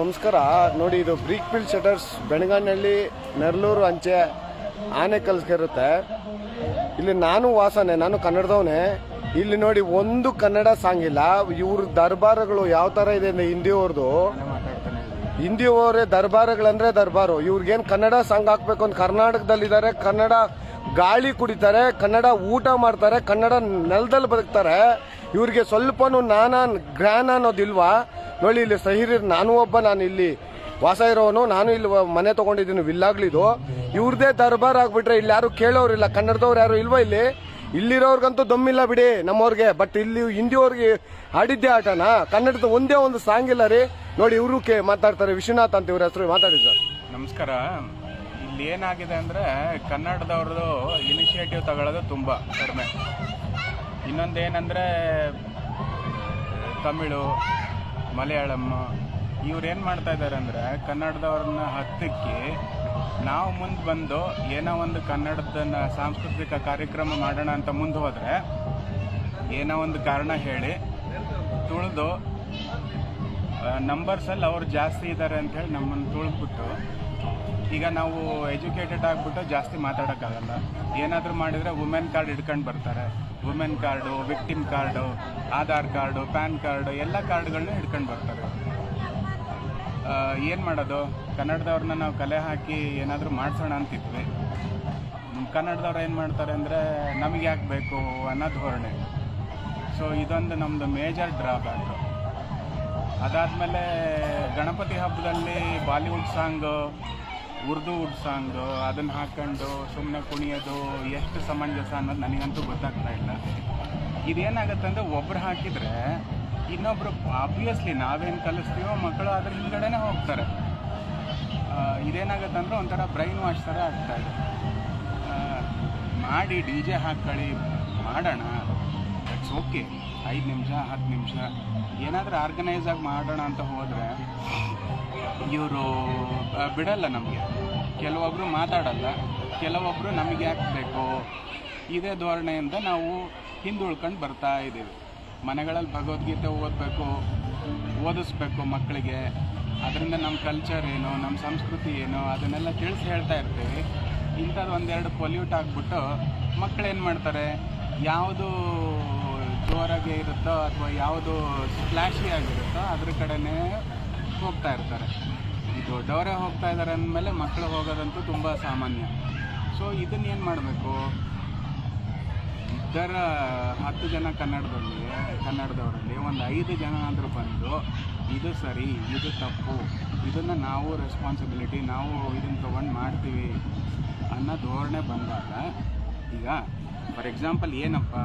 ನಮಸ್ಕಾರ. ನೋಡಿ, ಇದು ಬ್ರೀಕ್ ಪಿಲ್ ಶಟರ್ಸ್ ಬೆಣಗಾನಹಳ್ಳಿ ನೆರಳೂರು ಅಂಚೆ ಆನೆ ಇರುತ್ತೆ. ಇಲ್ಲಿ ನಾನು ವಾಸನೆ, ನಾನು ಕನ್ನಡದವನೇ. ಇಲ್ಲಿ ನೋಡಿ, ಒಂದು ಕನ್ನಡ ಸಾಂಗ್ ಇಲ್ಲ. ಇವ್ರ ದರ್ಬಾರಗಳು ಯಾವ ತರ ಇದೆ ಅಂದ್ರೆ ಹಿಂದಿಯವ್ರದ್ದು ಹಿಂದಿಯವರೇ ದರ್ಬಾರಗಳಂದ್ರೆ ದರ್ಬಾರು. ಇವ್ರಿಗೇನು ಕನ್ನಡ ಸಾಂಗ್ ಹಾಕ್ಬೇಕು ಅಂತ ಕರ್ನಾಟಕದಲ್ಲಿದ್ದಾರೆ. ಕನ್ನಡ ಗಾಳಿ ಕುಡಿತಾರೆ, ಕನ್ನಡ ಊಟ ಮಾಡ್ತಾರೆ, ಕನ್ನಡ ನೆಲದಲ್ಲಿ ಬದುಕ್ತಾರೆ. ಇವ್ರಿಗೆ ಸ್ವಲ್ಪನೂ ನಾನಾ ಜ್ಞಾನ ಅನ್ನೋದಿಲ್ವಾ? ನೋಡಿ, ಇಲ್ಲಿ ಸಹಿರಿ ನಾನು ಒಬ್ಬ, ನಾನು ಇಲ್ಲಿ ವಾಸ ಇರೋನು ನಾನು ಇಲ್ಲಿ ಮನೆ ತಗೊಂಡಿದ್ದೀನಿ ವಿಲ್ಲಾಗ್ಲಿದು ಇವ್ರದೇ ದರ್ಬಾರ್ ಆಗ್ಬಿಟ್ರೆ ಇಲ್ಲಿ ಯಾರು ಕೇಳೋರಿಲ್ಲ, ಕನ್ನಡದವ್ರು ಯಾರು ಇಲ್ವಾ ಇಲ್ಲಿ? ಇಲ್ಲಿರೋರ್ಗಂತೂ ದಮ್ಮಿಲ್ಲ ಬಿಡಿ ನಮ್ಮವ್ರಿಗೆ ಬಟ್ ಇಲ್ಲಿ ಹಿಂದಿಯವ್ರಿಗೆ ಆಡಿದ್ದೆ ಆಟನ? ಕನ್ನಡದ ಒಂದೇ ಒಂದು ಸಾಂಗ್ ಇಲ್ಲ ರೀ. ನೋಡಿ, ಇವರು ಮಾತಾಡ್ತಾರೆ, ವಿಶ್ವನಾಥ್ ಅಂತ ಇವ್ರ ಹೆಸರು. ಮಾತಾಡಿ ಸರ್. ನಮಸ್ಕಾರ. ಇಲ್ಲಿ ಏನಾಗಿದೆ ಅಂದರೆ ಕನ್ನಡದವ್ರದ್ದು ಇನಿಷಿಯೇಟಿವ್ ತಗೊಳ್ಳೋದು ತುಂಬ ಕಡಿಮೆ. ಇನ್ನೊಂದೇನಂದ್ರೆ ತಮಿಳು ಮಲಯಾಳಂ, ಇವ್ರು ಏನು ಮಾಡ್ತಾ ಇದ್ದಾರೆ ಅಂದರೆ ಕನ್ನಡದವ್ರನ್ನ ಹತ್ತಕ್ಕೆ ನಾವು ಮುಂದೆ ಬಂದು ಏನೋ ಒಂದು ಕನ್ನಡದ ಸಾಂಸ್ಕೃತಿಕ ಕಾರ್ಯಕ್ರಮ ಮಾಡೋಣ ಅಂತ ಮುಂದೆ ಹೋದರೆ ಏನೋ ಒಂದು ಕಾರಣ ಹೇಳಿ ತುಳಿದು ನಂಬರ್ಸಲ್ಲಿ ಅವ್ರು ಜಾಸ್ತಿ ಇದ್ದಾರೆ ಅಂತ ಹೇಳಿ ನಮ್ಮನ್ನು ತುಳಿದ್ಬಿಟ್ಟು ಈಗ ನಾವು ಎಜುಕೇಟೆಡ್ ಆಗಿಬಿಟ್ಟು ಜಾಸ್ತಿ ಮಾತಾಡೋಕ್ಕಾಗಲ್ಲ. ಏನಾದರೂ ಮಾಡಿದರೆ ವುಮೆನ್ ಕಾರ್ಡ್ ಹಿಡ್ಕೊಂಡು ಬರ್ತಾರೆ. Women card victim card Aadhaar card pan card ಎಲ್ಲ ಕಾರ್ಡ್ಗಳನ್ನ ಹಿಡ್ಕೊಂಡು ಬರ್ತಾರೆ. ಏನು ಮಾಡೋದು? ಕನ್ನಡದವ್ರನ್ನ ನಾವು ಕಲೆ ಹಾಕಿ ಏನಾದರೂ ಮಾಡಿಸೋಣ ಅಂತಿದ್ವಿ. ಕನ್ನಡದವ್ರು ಏನು ಮಾಡ್ತಾರೆ ಅಂದರೆ ನಮಗೆ ಯಾಕೆ ಬೇಕು ಅನ್ನೋ ಧೋರಣೆ. ಸೊ ಇದೊಂದು ನಮ್ಮದು ಮೇಜರ್ ಡ್ರಾಬ್ಯಾಕು ಅದಾದಮೇಲೆ ಗಣಪತಿ ಹಬ್ಬದಲ್ಲಿ Bollywood song, Urdu wood song, ಅದನ್ನು ಹಾಕ್ಕೊಂಡು ಸುಮ್ಮನೆ ಕುಣಿಯೋದು ಎಷ್ಟು ಸಮಂಜಸ ಅನ್ನೋದು ನನಗಂತೂ ಗೊತ್ತಾಗ್ತಾ ಇಲ್ಲ. ಇದೇನಾಗುತ್ತೆ ಅಂದರೆ ಒಬ್ಬರು ಹಾಕಿದರೆ ಇನ್ನೊಬ್ಬರು ಆಬ್ವಿಯಸ್ಲಿ ನಾವೇನು ಕಲಿಸ್ತೀವೋ ಮಕ್ಕಳು ಅದ್ರ ಹಿಂದ್ಗಡೆನೇ ಹೋಗ್ತಾರೆ. ಇದೇನಾಗುತ್ತೆ ಅಂದರೆ ಒಂಥರ ಬ್ರೈನ್ ವಾಶ್ ಥರ ಆಗ್ತಾ ಇದೆ. ಮಾಡಿ ಡಿ ಜೆ ಹಾಕ್ಕೊಳ್ಳಿ ಮಾಡೋಣ ಇಟ್ಸ್ ಓಕೆ ಐದು ನಿಮಿಷ, ಹತ್ತು ನಿಮಿಷ. ಏನಾದರೂ ಆರ್ಗನೈಸ್ ಆಗಿ ಮಾಡೋಣ ಅಂತ ಹೋದರೆ, ಇವರು ಬಿಡಲ್ಲ ನಮಗೆ. ಕೆಲವೊಬ್ಬರು ಮಾತಾಡಲ್ಲ. ಕೆಲವೊಬ್ಬರು ನಮಗೆ ಯಾಕೆ ಬೇಕು? ಇದೇ ಧೋರಣೆಯಿಂದ ನಾವು ಹಿಂದುಳ್ಕೊಂಡು ಬರ್ತಾ ಇದ್ದೀವಿ ಮನೆಗಳಲ್ಲಿ ಭಗವದ್ಗೀತೆ ಓದಬೇಕು, ಓದಿಸ್ಬೇಕು ಮಕ್ಕಳಿಗೆ. ಅದರಿಂದ ನಮ್ಮ ಕಲ್ಚರ್ ಏನು ನಮ್ಮ ಸಂಸ್ಕೃತಿ ಏನು, ಅದನ್ನೆಲ್ಲ ತಿಳಿಸಿ ಹೇಳ್ತಾ ಇರ್ತೀವಿ. ಇಂಥದ್ದು ಒಂದೆರಡು ಪೊಲ್ಯೂಟ್ ಆಗಿಬಿಟ್ಟು ಮಕ್ಕಳೇನು ಮಾಡ್ತಾರೆ? ಯಾವುದು ಜೋರಾಗಿ ಇರುತ್ತೋ ಅಥವಾ ಯಾವುದು ಸ್ಪ್ಲಾಶಿ ಆಗಿರುತ್ತೋ ಅದ್ರ ಕಡೆನೇ ಹೋಗ್ತಾ ಇರ್ತಾರೆ. ದೊಡ್ಡವರೇ ಹೋಗ್ತಾ ಇದ್ದಾರೆ ಅಂದಮೇಲೆ ಮಕ್ಕಳು ಹೋಗೋದಂತೂ ತುಂಬ ಸಾಮಾನ್ಯ. ಸೊ ಇದನ್ನೇನು ಮಾಡಬೇಕು? ಇದರ ಹತ್ತು ಜನ ಕನ್ನಡದಲ್ಲಿ, ಕನ್ನಡದವರಲ್ಲಿ ಒಂದು ಐದು ಜನ ಆದರೂ ಬಂದು, ಇದು ಸರಿ, ಇದು ತಪ್ಪು, ಇದನ್ನು ನಾವು ರೆಸ್ಪಾನ್ಸಿಬಿಲಿಟಿ ನಾವು ಇದನ್ನು ತೊಗೊಂಡು ಮಾಡ್ತೀವಿ ಅನ್ನೋ ಧೋರಣೆ ಬಂದಾಗ, ಈಗ ಫಾರ್ ಎಕ್ಸಾಂಪಲ್ ಏನಪ್ಪ?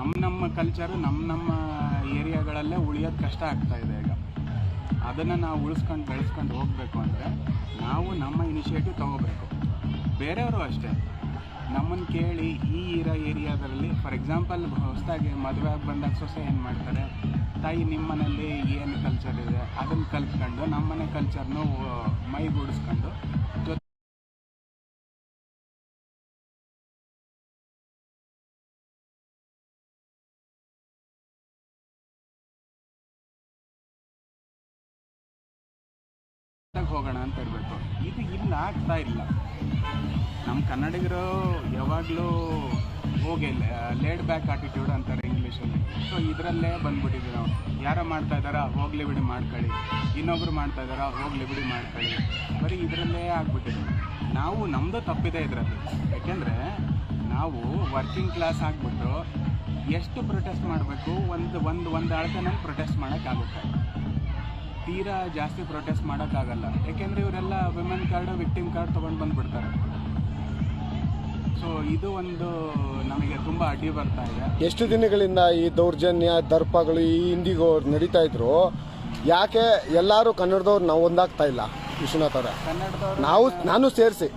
ನಮ್ಮ ನಮ್ಮ ಕಲ್ಚರು ನಮ್ಮ ನಮ್ಮ ಏರಿಯಾಗಳಲ್ಲೇ ಉಳಿಯೋದು ಕಷ್ಟ ಆಗ್ತಾ ಇದೆ ಈಗ. ಅದನ್ನು ನಾವು ಉಳಿಸ್ಕೊಂಡು ಬೆಳೆಸ್ಕೊಂಡು ಹೋಗಬೇಕು ಅಂದರೆ ನಾವು ನಮ್ಮ ಇನಿಷಿಯೇಟಿವ್ ತೊಗೋಬೇಕು. ಬೇರೆಯವರು ಅಷ್ಟೇ. ನಮ್ಮನ್ನು ಕೇಳಿ ಈ ಇರೋ ಏರಿಯಾದಲ್ಲಿ ಫಾರ್ ಎಕ್ಸಾಂಪಲ್ ಹೊಸದಾಗಿ ಮದುವೆ ಆಗಿ ಬಂದಾಗ ಸೊಸೆ ಏನು ಮಾಡ್ತಾರೆ? ತಾಯಿ ನಿಮ್ಮ ಮನೇಲಿ ಏನು ಕಲ್ಚರ್ ಇದೆ? ಅದನ್ನು ಕಲ್ತ್ಕೊಂಡು ನಮ್ಮನೆ ಕಲ್ಚರ್ನು ಮೈಗೂಡಿಸ್ಕೊಂಡು ಹೋಗೋಣ ಅಂತ ಹೇಳ್ಬಿಟ್ಟು. ಇದು ಇಲ್ಲ ಆಗ್ತಾ ಇಲ್ಲ. ನಮ್ಮ ಕನ್ನಡಿಗರು ಯಾವಾಗಲೂ ಹೋಗಿ ಲೇಡ್ ಬ್ಯಾಕ್ ಆಟಿಟ್ಯೂಡ್ ಅಂತಾರೆ ಇಂಗ್ಲೀಷಲ್ಲಿ. ಸೊ ಇದರಲ್ಲೇ ಬಂದ್ಬಿಟ್ಟಿದ್ವಿ ನಾವು ಯಾರೋ ಮಾಡ್ತಾ ಇದ್ದಾರಾ? ಹೋಗ್ಲಿ ಬಿಡಿ ಮಾಡ್ಕೊಳ್ಳಿ. ಇನ್ನೊಬ್ರು ಮಾಡ್ತಾ ಇದ್ದಾರಾ? ಹೋಗ್ಲಿ ಬಿಡಿ ಮಾಡ್ಕೊಳ್ಳಿ. ಬರೀ ಇದರಲ್ಲೇ ಆಗ್ಬಿಟ್ಟಿದ್ವಿ ನಾವು ನಮ್ಮದು ತಪ್ಪಿದೆ ಇದರಲ್ಲಿ. ಯಾಕೆಂದರೆ ನಾವು ವರ್ಕಿಂಗ್ ಕ್ಲಾಸ್ ಆಗಿಬಿಟ್ಟು ಎಷ್ಟು ಪ್ರೊಟೆಸ್ಟ್ ಮಾಡಬೇಕು? ಒಂದು ಒಂದು ಒಂದು ಅಳತೆನಲ್ಲಿ ಪ್ರೊಟೆಸ್ಟ್ ಮಾಡೋಕ್ಕಾಗುತ್ತೆ. ತೀರಾ ಜಾಸ್ತಿ ಪ್ರೊಟೆಸ್ಟ್ ಮಾಡೋಕ್ಕಾಗಲ್ಲ. ಯಾಕೆಂದರೆ ಇವರೆಲ್ಲ ವಿಮೆನ್ ಕಾರ್ಡು ವಿಕ್ಟಿಮ್ ಕಾರ್ಡ್ ತೊಗೊಂಡು ಬಂದುಬಿಡ್ತಾರೆ. ಸೊ ಇದು ಒಂದು ನಮಗೆ ತುಂಬ ಅಡ್ಡಿ ಬರ್ತಾ ಇದೆ. ಎಷ್ಟು ದಿನಗಳಿಂದ ಈ ದೌರ್ಜನ್ಯ ದರ್ಪಗಳು ಈ ಇಂದಿಗೂ ನಡೀತಾ ಇದ್ರು ಯಾಕೆ ಎಲ್ಲರೂ ಕನ್ನಡದವ್ರು ನಾವು ಒಂದಾಗ್ತಾ ಇಲ್ಲ? ವಿಶ್ವನಾಥ್ ಅವರ. ಕನ್ನಡದವರು ನಾವು ನಾನು ಸೇರಿಸಿ.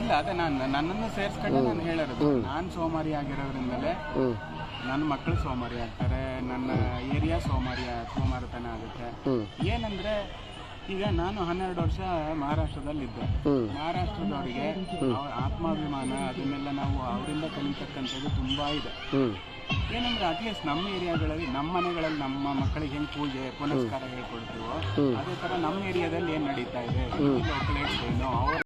ಇಲ್ಲ ಅದೇ ನಾನು ನನ್ನನ್ನು ಸೇರಿಸ್ಕೊಂಡು ನಾನು ಹೇಳಿರೋದು. ನಾನು ಸೋಮಾರಿ ಆಗಿರೋದ್ರಿಂದಲೇ ನನ್ನ ಮಕ್ಕಳು ಸೋಮಾರಿ ಆಗ್ತಾರೆ ನನ್ನ ಏರಿಯಾ ಸೋಮಾರಿ ಸೋಮಾರಿತನ ಆಗುತ್ತೆ. ಏನಂದ್ರೆ ಈಗ ನಾನು ಹನ್ನೆರಡು ವರ್ಷ ಮಹಾರಾಷ್ಟ್ರದಲ್ಲಿದ್ದೆ. ಮಹಾರಾಷ್ಟ್ರದವರಿಗೆ ಅವ್ರ ಆತ್ಮಾಭಿಮಾನ ಅದನ್ನೆಲ್ಲ ನಾವು ಅವರಿಂದ ಕಲಿತಕ್ಕಂಥದ್ದು ತುಂಬಾ ಇದೆ. ಏನಂದ್ರೆ ಅಟ್ಲೀಸ್ಟ್ ನಮ್ಮ ಏರಿಯಾಗಳಲ್ಲಿ ನಮ್ಮ ಮನೆಗಳಲ್ಲಿ ನಮ್ಮ ಮಕ್ಕಳಿಗೆ ಹೆಂಗ್ ಪೂಜೆ ಪುನಸ್ಕಾರ ಹೇಳ್ಕೊಡ್ತೀವೋ ಅದೇ ತರ ನಮ್ಮ ಏರಿಯಾದಲ್ಲಿ ಏನ್ ನಡೀತಾ ಇದೆ? ಏನು ಅವ್ರ